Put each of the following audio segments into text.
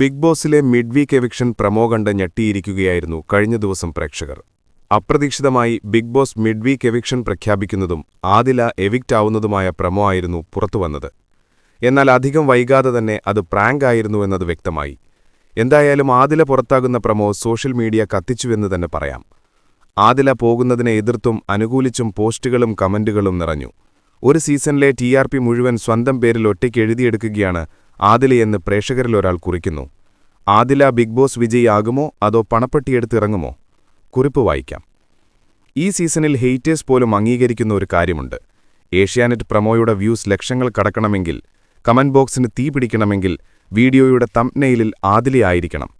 Big ബോസിലെ mid week eviction promo കണ്ട് ഞെട്ടിയിരിക്കുകയായിരുന്നു കഴിഞ്ഞ ദിവസം പ്രേക്ഷകർ. അപ്രതീക്ഷിതമായി Bigg Boss mid week eviction പ്രഖ്യാപിക്കുന്നതും Adila evict ആവുന്നതുമായ പ്രമോ ആയിരുന്നു പുറത്തുവന്നത് എന്നാൽ അധികം വൈകാതെ തന്നെ അത് പ്രാങ്ക് ആയിരുന്നു എന്നത് വ്യക്തമായി. എന്തായാലും ആദില പുറത്താകുന്ന പ്രമോ സോഷ്യൽ മീഡിയ കത്തിച്ചുവെന്ന് തന്നെ പറയാം. ആദില പോകുന്നതിനെ എതിർത്തും അനുകൂലിച്ചും പോസ്റ്റുകളും കമന്റുകളും നിറഞ്ഞു. ഒരു സീസണിലെ ടി മുഴുവൻ സ്വന്തം പേരിൽ ഒറ്റയ്ക്ക് എഴുതിയെടുക്കുകയാണ് ആദിലയെന്ന് പ്രേക്ഷകരിലൊരാൾ കുറിക്കുന്നു. ആദില ബിഗ് ബോസ് വിജയിയാകുമോ അതോ പണപ്പെട്ടിയെടുത്ത് ഇറങ്ങുമോ കുറിപ്പ് വായിക്കാം. ഈ സീസണിൽ ഹെയ്റ്റേഴ്സ് പോലും അംഗീകരിക്കുന്ന ഒരു കാര്യമുണ്ട്. ഏഷ്യാനെറ്റ് പ്രമോയുടെ വ്യൂസ് ലക്ഷങ്ങൾ കടക്കണമെങ്കിൽ കമന്റ് ബോക്സിന് തീ പിടിക്കണമെങ്കിൽ വീഡിയോയുടെ തംനെയിലിൽ ആദിലയായിരിക്കണം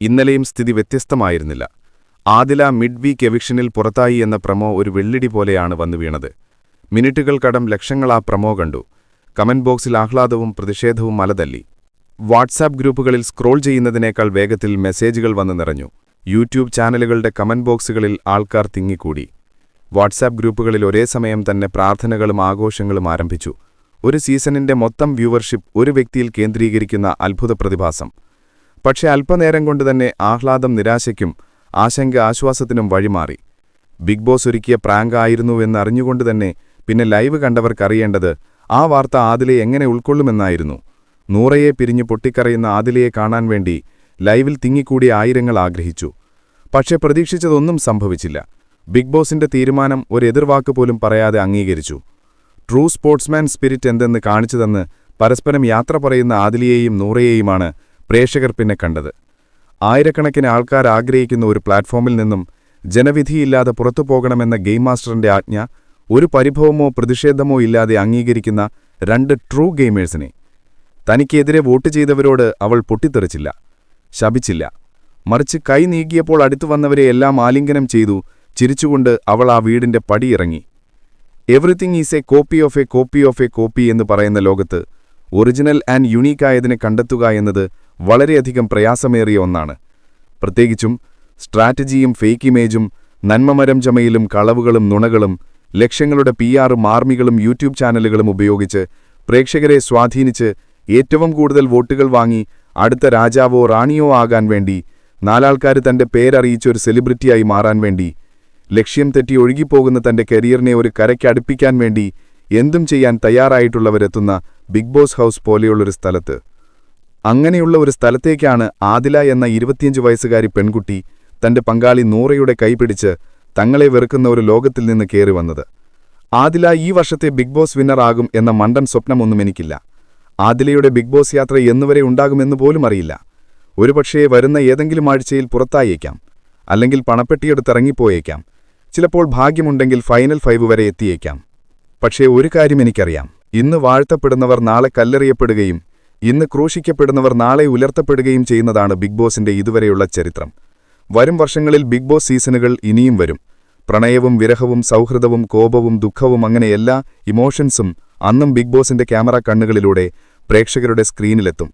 ഇന്നലെയും സ്ഥിതി വ്യത്യസ്തമായിരുന്നില്ല. ആദില മിഡ് വീക്ക് എവിക്ഷനിൽ പുറത്തായി എന്ന പ്രമോ ഒരു വെള്ളിടി പോലെയാണ് വന്നു വീണത് മിനിറ്റുകൾക്കടം ലക്ഷങ്ങൾ ആ പ്രമോ കണ്ടു. കമന്റ് ബോക്സിൽ ആഹ്ലാദവും പ്രതിഷേധവും മലതല്ലി. വാട്സാപ്പ് ഗ്രൂപ്പുകളിൽ സ്ക്രോൾ ചെയ്യുന്നതിനേക്കാൾ വേഗത്തിൽ മെസ്സേജുകൾ വന്നു നിറഞ്ഞു. യൂട്യൂബ് ചാനലുകളുടെ കമന്റ് ബോക്സുകളിൽ ആൾക്കാർ തിങ്ങിക്കൂടി. വാട്സാപ്പ് ഗ്രൂപ്പുകളിൽ ഒരേ സമയം തന്നെ പ്രാർത്ഥനകളും ആഘോഷങ്ങളും ആരംഭിച്ചു. ഒരു സീസണിന്റെ മൊത്തം വ്യൂവർഷിപ്പ് ഒരു വ്യക്തിയിൽ കേന്ദ്രീകരിക്കുന്ന അത്ഭുത പ്രതിഭാസം. പക്ഷേ അല്പനേരം കൊണ്ടുതന്നെ ആഹ്ലാദം നിരാശയ്ക്കും ആശങ്ക ആശ്വാസത്തിനും വഴിമാറി. ബിഗ് ബോസ് ഒരുക്കിയ പ്രാങ്ക് ആയിരുന്നുവെന്ന് അറിഞ്ഞുകൊണ്ട് തന്നെ പിന്നെ ലൈവ് കണ്ടവർക്കറിയേണ്ടത് ആ വാർത്ത ആദിലെ എങ്ങനെ ഉൾക്കൊള്ളുമെന്നായിരുന്നു. നൂറയെ പിരിഞ്ഞു പൊട്ടിക്കറയുന്ന ആദിലയെ കാണാൻ വേണ്ടി ലൈവിൽ തിങ്ങിക്കൂടിയ ആയിരങ്ങൾ ആഗ്രഹിച്ചു. പക്ഷെ പ്രതീക്ഷിച്ചതൊന്നും സംഭവിച്ചില്ല. ബിഗ് ബോസിന്റെ തീരുമാനം ഒരു എതിർവാക്ക് പോലും പറയാതെ അംഗീകരിച്ചു. ട്രൂ സ്പോർട്സ്മാൻ സ്പിരിറ്റ് എന്തെന്ന് കാണിച്ചുതന്ന് പരസ്പരം യാത്ര പറയുന്ന ആദിലിയെയും നൂറയെയുമാണ് പ്രേക്ഷകർ പിന്നെ കണ്ടത്. ആയിരക്കണക്കിന് ആൾക്കാർ ആഗ്രഹിക്കുന്ന ഒരു പ്ലാറ്റ്ഫോമിൽ നിന്നും ജനവിധിയില്ലാതെ പുറത്തു പോകണമെന്ന ഗെയിം മാസ്റ്ററിന്റെ ആജ്ഞ ഒരു പരിഭവമോ പ്രതിഷേധമോ ഇല്ലാതെ അംഗീകരിക്കുന്ന രണ്ട് ട്രൂ ഗെയിമേഴ്സിനെ. തനിക്കെതിരെ വോട്ട് ചെയ്തവരോട് അവൾ പൊട്ടിത്തെറിച്ചില്ല ശപിച്ചില്ല. മറിച്ച് കൈ നീക്കിയപ്പോൾ അടുത്തു വന്നവരെ എല്ലാം ആലിംഗനം ചെയ്തു ചിരിച്ചുകൊണ്ട് അവൾ ആ വീടിന്റെ പടിയിറങ്ങി everything is a copy of a copy of a copy എന്ന് പറയുന്ന ലോകത്ത് ഒറിജിനൽ ആൻഡ് യുണീക്കായതിനെ കണ്ടെത്തുക എന്നത് വളരെയധികം പ്രയാസമേറിയ ഒന്നാണ്. പ്രത്യേകിച്ചും സ്ട്രാറ്റജിയും ഫേക്ക് ഇമേജും നന്മമരം ചമയിലും കളവുകളും നുണകളും ലക്ഷങ്ങളുടെ പി ആറും ആർമികളും യൂട്യൂബ് ചാനലുകളും ഉപയോഗിച്ച് പ്രേക്ഷകരെ സ്വാധീനിച്ച് ഏറ്റവും കൂടുതൽ വോട്ടുകൾ വാങ്ങി അടുത്ത രാജാവോ റാണിയോ ആകാൻ വേണ്ടി നാലാൾക്കാർ തന്റെ പേരറിയിച്ചൊരു സെലിബ്രിറ്റിയായി മാറാൻ വേണ്ടി ലക്ഷ്യം തെറ്റി ഒഴുകിപ്പോകുന്ന തന്റെ കരിയറിനെ ഒരു കരയ്ക്കടുപ്പിക്കാൻ വേണ്ടി എന്തും ചെയ്യാൻ തയ്യാറായിട്ടുള്ളവരെത്തുന്ന ബിഗ് ബോസ് ഹൗസ് പോലെയുള്ളൊരു സ്ഥലത്ത്. അങ്ങനെയുള്ള ഒരു സ്ഥലത്തേക്കാണ് ആദില എന്ന ഇരുപത്തിയഞ്ച് വയസ്സുകാരി പെൺകുട്ടി തന്റെ പങ്കാളി നൂറയുടെ കൈപിടിച്ച് തങ്ങളെ വെറുക്കുന്ന ഒരു ലോകത്തിൽ നിന്ന് കയറി വന്നത്. ആദില ഈ വർഷത്തെ ബിഗ് ബോസ് വിന്നർ ആകും എന്ന മണ്ടൻ സ്വപ്നമൊന്നും എനിക്കില്ല. ആദിലയുടെ ബിഗ് ബോസ് യാത്ര എന്നുവരെ ഉണ്ടാകുമെന്ന് പോലും അറിയില്ല. ഒരുപക്ഷേ വരുന്ന ഏതെങ്കിലും ആഴ്ചയിൽ പുറത്തായേക്കാം. അല്ലെങ്കിൽ പണപ്പെട്ടിയെടുത്തിറങ്ങിപ്പോയേക്കാം. ചിലപ്പോൾ ഭാഗ്യമുണ്ടെങ്കിൽ ഫൈനൽ ഫൈവ് വരെ എത്തിയേക്കാം. പക്ഷേ ഒരു കാര്യം എനിക്കറിയാം. ഇന്ന് വാഴ്ത്തപ്പെടുന്നവർ നാളെ കല്ലെറിയപ്പെടുകയും ഇന്ന് ക്രൂശിക്കപ്പെടുന്നവർ നാളെ ഉലർത്തപ്പെടുകയും ചെയ്യുന്നതാണ് ബിഗ് ബോസിന്റെ ഇതുവരെയുള്ള ചരിത്രം. വരും വർഷങ്ങളിൽ ബിഗ് ബോസ് സീസണുകൾ ഇനിയും വരും. പ്രണയവും വിരഹവും സൗഹൃദവും കോപവും ദുഃഖവും അങ്ങനെ എല്ലാ ഇമോഷൻസും അന്നും ബിഗ് ബോസിന്റെ ക്യാമറ കണ്ണുകളിലൂടെ പ്രേക്ഷകരുടെ സ്ക്രീനിലെത്തും.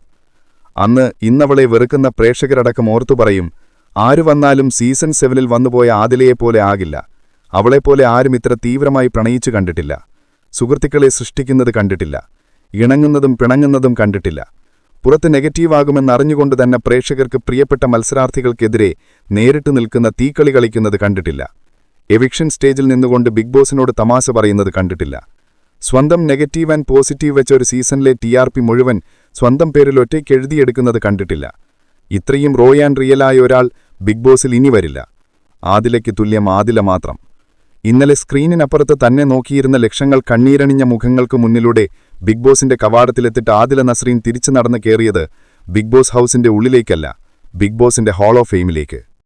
അന്ന് ഇന്നവളെ വെറുക്കുന്ന പ്രേക്ഷകരടക്കം ഓർത്തു പറയും ആരു വന്നാലും സീസൺ സെവനിൽ വന്നുപോയ ആദിലയെപ്പോലെ ആകില്ല. അവളെപ്പോലെ ആരും ഇത്ര തീവ്രമായി പ്രണയിച്ചു കണ്ടിട്ടില്ല. സുഹൃത്തുക്കളെ സൃഷ്ടിക്കുന്നത് കണ്ടിട്ടില്ല. ഇണങ്ങുന്നതും പിണങ്ങുന്നതും കണ്ടിട്ടില്ല. പുറത്ത് നെഗറ്റീവാകുമെന്നറിഞ്ഞുകൊണ്ട് തന്നെ പ്രേക്ഷകർക്ക് പ്രിയപ്പെട്ട മത്സരാർത്ഥികൾക്കെതിരെ നേരിട്ട് നിൽക്കുന്ന തീക്കളി കളിക്കുന്നത് കണ്ടിട്ടില്ല. എവിക്ഷൻ സ്റ്റേജിൽ നിന്നുകൊണ്ട് ബിഗ് ബോസിനോട് തമാശ പറയുന്നത് കണ്ടിട്ടില്ല. സ്വന്തം നെഗറ്റീവ് ആൻഡ് പോസിറ്റീവ് വെച്ച ഒരു സീസണിലെ ടി ആർ പി മുഴുവൻ സ്വന്തം പേരിൽ ഒറ്റയ്ക്ക് എഴുതിയെടുക്കുന്നത് കണ്ടിട്ടില്ല. ഇത്രയും റോ ആൻഡ് റിയലായ ഒരാൾ ബിഗ് ബോസിൽ ഇനി വരില്ല. ആദിലയ്ക്ക് തുല്യം ആദില മാത്രം. ഇന്നലെ സ്ക്രീനിനപ്പുറത്ത് തന്നെ നോക്കിയിരുന്ന ലക്ഷങ്ങൾ കണ്ണീരണിഞ്ഞ മുഖങ്ങൾക്ക് മുന്നിലൂടെ ബിഗ് ബോസിന്റെ കവാടത്തിലെത്തിട്ട് ആദില നസ്രീൻ തിരിച്ചു നടന്നു കയറിയത് ബിഗ് ബോസ് ഹൗസിന്റെ ഉള്ളിലേക്കല്ല ബിഗ് ബോസിന്റെ ഹാൾ ഓഫ് ഫെയിമിലേക്ക്